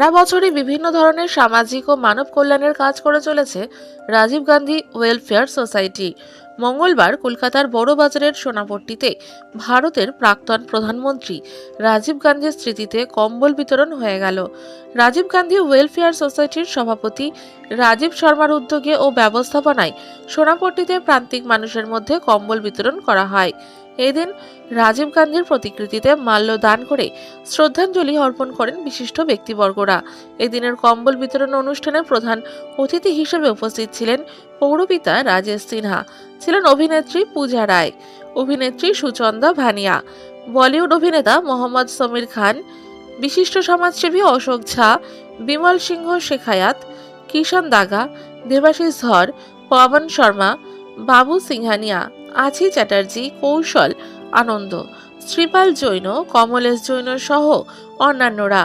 সারা বছরই বিভিন্ন ধরনের সামাজিক ও মানব কল্যাণের কাজ করে চলেছে রাজীব গান্ধী ওয়েলফেয়ার সোসাইটি মঙ্গলবার কলকাতার বড় বাজারের সোনাপট্টিতে ভারতের প্রাক্তন প্রধানমন্ত্রী রাজীব গান্ধীর স্মৃতিতে কম্বল বিতরণ হয়ে গেল। রাজীব গান্ধী ওয়েলফেয়ার সোসাইটির সভাপতি রাজীব শর্মার উদ্যোগে ও ব্যবস্থাপনায় সোনাপট্টিতে প্রান্তিক মানুষের মধ্যে কম্বল বিতরণ করা হয়। এদিন রাজীব গান্ধীর প্রতিকৃতিতে মাল্য দান করে শ্রদ্ধাঞ্জলি অর্পণ করেন বিশিষ্ট ব্যক্তিবর্গরা। এদিনের কম্বল বিতরণ অনুষ্ঠানে প্রধান অতিথি হিসেবে উপস্থিত ছিলেন পৌরপিতা রাজেশ সিনহা, ছিলেন অভিনেত্রী পূজা রায়, অভিনেত্রী সুচন্দা ভানিয়া, বলিউড অভিনেতা মোহাম্মদ সমীর খান, বিশিষ্ট সমাজসেবী অশোক ঝা, বিমল সিংহ শেখায়াত কিষান দাগা, দেবাশিস ধর, পবন শর্মা, বাবু সিংহানিয়া। আছি চ্যাটার্জি, কৌশল, আনন্দ। শ্রীপাল জৈন, কমলেশ জৈন সহ অন্যান্যরা।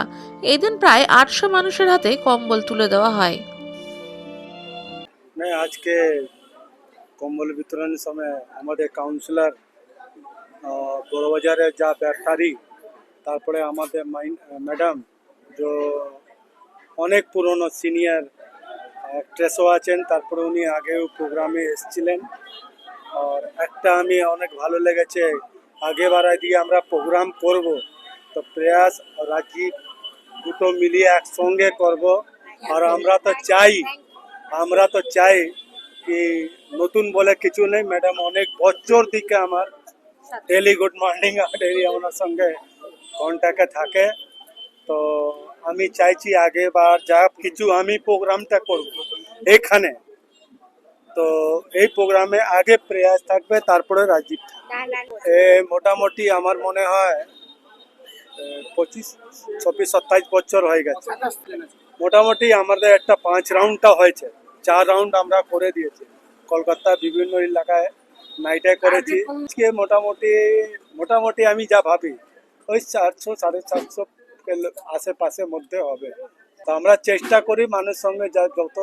এদিন প্রায় আটশো মানুষের হাতে কম্বল তুলে দেওয়া হয়। আজকে কম্বল বিতরণের সময় আমাদের কাউন্সিলর বড়বাজারে যা ব্যবসারী তারপরে আমাদের ম্যাডাম যে অনেক পুরনো সিনিয়র অ্যাক্ট্রেসও আছেন, তারপরে উনি আগেও প্রোগ্রামে এসেছিলেন। আর একটা আমি অনেক ভালো লেগেছে। আগেবার দিয়ে আমরা প্রোগ্রাম করব। তো প্রয়াস, রাজীব দুটো মিলিয়ে একসঙ্গে করব। আর আমরা তো চাই, আমরা তো চাই কি নতুন বলে কিছু নেই। ম্যাডাম অনেক বছর দিকে আমার। ডেলি গুড মর্নিং ডেলি আমার সঙ্গে কন্ট্যাক্টে থাকে। তো আমি চাইছি আগেবার যা কিছু আমি প্রোগ্রামটা করব। এখানে। তো এই প্রোগ্রামে আগে প্রয়াস থাকবে তারপরে রাজীব এ মোটামুটি আমার মনে হয় পঁচিশ চব্বিশ সাতাইশ বছর হয়ে গেছে। মোটামুটি আমাদের একটা পাঁচ রাউন্ডটা হয়েছে। চার রাউন্ড আমরা করে দিয়েছি। কলকাতা বিভিন্ন এলাকায় নাইটে করেছি। আজকে মোটামুটি মোটামুটি আমি যা ভাবি ওই চারশো সাড়ে চারশো আশেপাশের মধ্যে হবে। তো আমরা চেষ্টা করি মানুষের সঙ্গে যা যত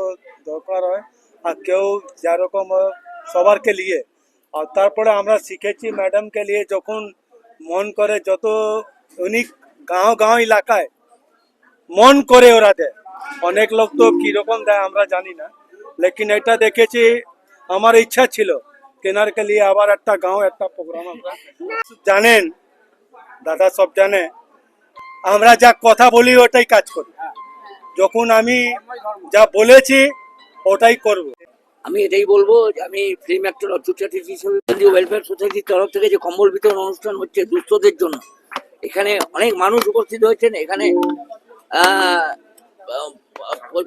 দরকার হয় আর কেউ যেরকম সবারকে নিয়ে। আর তারপরে আমরা শিখেছি ম্যাডামকে নিয়ে যখন মন করে যত উনি গাঁও গাঁও এলাকায় মন করে ওরা দেয়। অনেক লোক তো কীরকম দেয় আমরা জানি না। লেকিন এটা দেখেছি, আমার ইচ্ছা ছিল কেনারকে নিয়ে আবার একটা গাঁও, একটা প্রোগ্রাম আমরা জানেন, দাদা সব জানে, আমরা যা কথা বলি ওটাই কাজ করি। যখন আমি যা বলেছি ওটাই করব। আমি এটাই বলব আমি ফিল্ম অ্যাক্টর অচ্যুত চ্যাটার্জি হিসেবে কেন্দ্রীয় ওয়েলফেয়ার সোসাইটির তরফ থেকে যে কম্বল বিতরণ অনুষ্ঠান হচ্ছে দুস্থদের জন্য, এখানে অনেক মানুষ উপস্থিত হয়েছেন। এখানে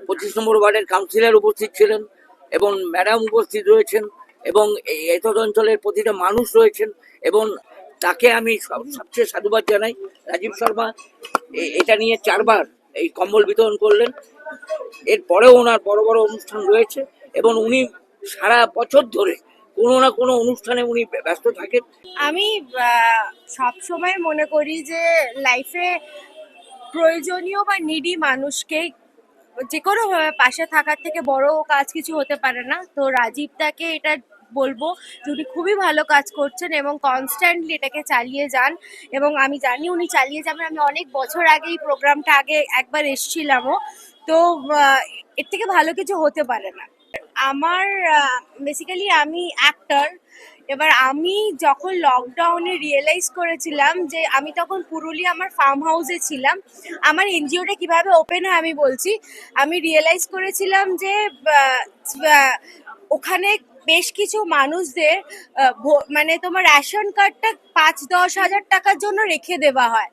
পঁচিশ নম্বর ওয়ার্ডের কাউন্সিলর উপস্থিত ছিলেন এবং ম্যাডাম উপস্থিত রয়েছেন এবং এতদ অঞ্চলের প্রতিটা মানুষ রয়েছেন এবং তাকে আমি সব- সবচেয়ে সাধুবাদ জানাই। রাজীব শর্মা এটা নিয়ে চারবার এই কম্বল বিতরণ করলেন। এরপরেও ওনার বড় বড় অনুষ্ঠান রয়েছে এবং উনি সারা বছর ধরে কোনো না কোনো অনুষ্ঠানে উনি ব্যস্ত থাকেন। আমি সব সময় মনে করি যে লাইফে প্রয়োজনীয় বা নিডি মানুষকে যে কোনো ভাবে পাশে থাকার থেকে বড় কাজ কিছু হতে পারে না। তো রাজীব তাকে এটা বলব যে উনি খুবই ভালো কাজ করছেন এবং কনস্ট্যান্টলি এটাকে চালিয়ে যান এবং আমি জানি উনি চালিয়ে যাবেন। আমি অনেক বছর আগে এই প্রোগ্রামটা আগে একবার এসছিলামও। তো এর থেকে ভালো কিছু হতে পারে না। আমার বেসিক্যালি আমি অ্যাক্টর এবার আমি যখন লকডাউনে রিয়েলাইজ করেছিলাম যে আমি তখন পুরুলিয়া আমার ফার্ম হাউসে ছিলাম, আমার এনজিওটা কীভাবে ওপেন হয় আমি বলছি, আমি রিয়েলাইজ করেছিলাম যে ওখানে বেশ কিছু মানুষদের মানে তোমার রেশন কার্ডটা পাঁচ দশ হাজার টাকার জন্য রেখে দেওয়া হয়।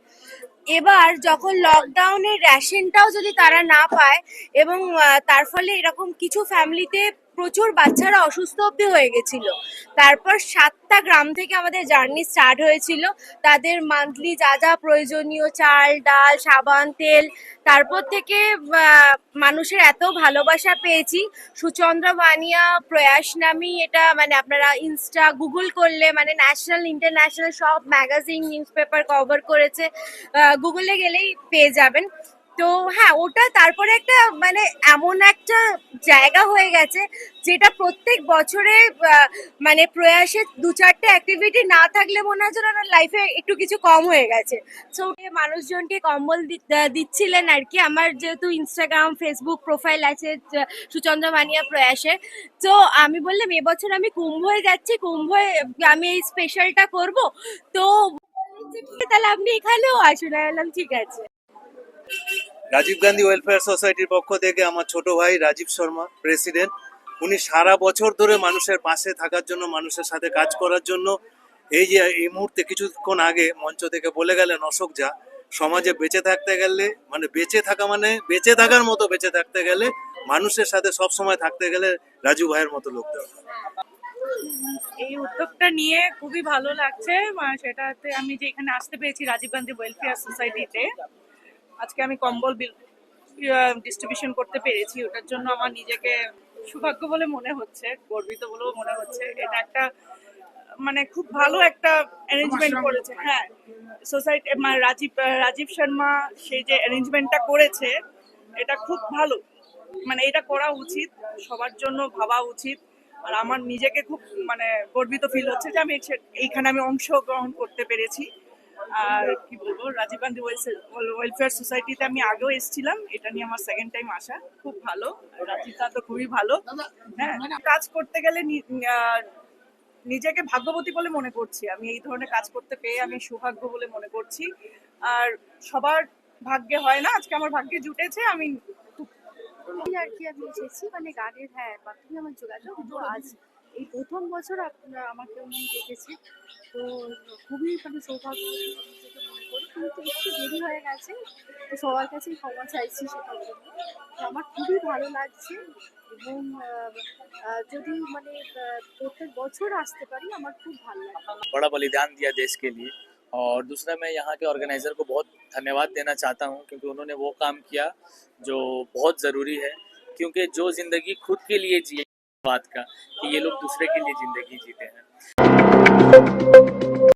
এবার যখন লকডাউনের রেশনটাও যদি তারা না পায় এবং তার ফলে এরকম কিছু ফ্যামিলিতে প্রচুর বাচ্চারা অসুস্থ অব্দি হয়ে গেছিল। তারপর সাতটা গ্রাম থেকে আমাদের জার্নি স্টার্ট হয়েছিল। তাদের মান্থলি যা যা প্রয়োজনীয় চাল, ডাল, সাবান, তেল, তারপর থেকে মানুষের এত ভালোবাসা পেয়েছি। সুচন্দ্র বানিয়া প্রয়াস নামি এটা মানে আপনারা ইনস্টা গুগল করলে মানে ন্যাশনাল ইন্টারন্যাশনাল সব ম্যাগাজিন নিউজ পেপার কভার করেছে গুগলে গেলেই পেয়ে যাবেন। তো হ্যাঁ ওটা তারপরে একটা মানে এমন একটা জায়গা হয়ে গেছে যেটা প্রত্যেক বছরে মানে প্রয়াসে দু চারটে অ্যাক্টিভিটি না থাকলে মনে হয় যেন লাইফে একটু কিছু কম হয়ে গেছে। সো মানুষজনকে কম্বল দিচ্ছিলেন আর কি। আমার যেহেতু ইনস্টাগ্রাম ফেসবুক প্রোফাইল আছে সুচন্দ্র মানিয়া প্রয়াসে। তো আমি বললাম, এবছর আমি কুম্ভয়ে যাচ্ছি, কুম্ভয়ে আমি এই স্পেশালটা করব। তো তাহলে আপনি এখানেও আসুন। ঠিক আছে। রাজীব গান্ধী ওয়েলফেয়ার সোসাইটির পক্ষ থেকে আমার ছোট ভাই রাজীব শর্মা প্রেসিডেন্ট উনি সারা বছর ধরে মানুষের পাশে থাকার জন্য, মানুষের সাথে কাজ করার জন্য। এই যে, এই মুহূর্তে কিছুক্ষণ আগে মঞ্চ থেকে বলে গেলেন অশোক যা সমাজে বেঁচে থাকতে গেলে মানে বেঁচে থাকা মানে বেঁচে থাকার মতো বেঁচে থাকতে গেলে, মানুষের সাথে সব সময় থাকতে গেলে রাজু ভাইয়ের মতো লোক এই উদ্যোগটা নিয়ে খুবই ভালো লাগছে সেটাতে আমি যে এখানে আসতে পেরেছি রাজীব গান্ধী ওয়েলফেয়ার সোসাইটিতে আজকে আমি কম্বল ডিস্ট্রিবিউশন করতে পেরেছি। ওটার জন্য আমার নিজেকে সৌভাগ্য বলে মনে হচ্ছে গর্বিত বলেও মনে হচ্ছে। এটা একটা মানে খুব ভালো একটা অ্যারেঞ্জমেন্ট করেছে হ্যাঁ। সোসাইটি মানে রাজীব রাজীব শর্মা সেই যে অ্যারেঞ্জমেন্টটা করেছে এটা খুব ভালো। মানে এটা করা উচিত সবার জন্য ভাবা উচিত। আর আমার নিজেকে খুব মানে গর্বিত ফিল হচ্ছে যে আমি এইখানে আমি অংশগ্রহণ করতে পেরেছি। আর কি বলব রাজীব গান্ধী ওয়েলফেয়ার সোসাইটিতে আমি আগেও এসেছিলাম। এটা নিয়ে আমার সেকেন্ড টাইম আসা। খুব ভালো। রাজীব দা তো খুবই ভালো। হ্যাঁ কাজ করতে গেলে নিজেকে ভাগ্যবতী বলে মনে করছি। আমি এই ধরনের কাজ করতে পেয়ে আমি সৌভাগ্য বলে মনে করছি। আর সবার ভাগ্যে হয় না আজকে আমার ভাগ্যে জুটেছে আমি খুব আর কি আমি এসেছি মানে গানের হ্যাঁ আমার যোগাযোগ আজ এই প্রথম বছর আপনারা আমাকে উনি দেখেছে তো খুবই মানে সৌভাগ্য নিজেকে মনে করি কিন্তু একটু দেরি হয়ে গেছে তো সবার কাছেই ক্ষমা চাইছি সেটার জন্য তো আমার খুবই ভালো লাগছে এবং আহ, আহ, যদি মানে আহ, প্রত্যেক বছর আসতে পারি আমার খুব ভালো লাগে बड़ा बलिदान दिया देश के लिए और दूसरा मैं यहाँ के ऑर्गेनाइजर को बहुत धन्यवाद देना चाहता हूँ क्योंकि उन्होंने वो काम किया जो बहुत ज़रूरी है क्योंकि जो ज़िंदगी खुद के लिए जिए बात का कि ये लोग दूसरे के लिए ज़िंदगी जीते हैं।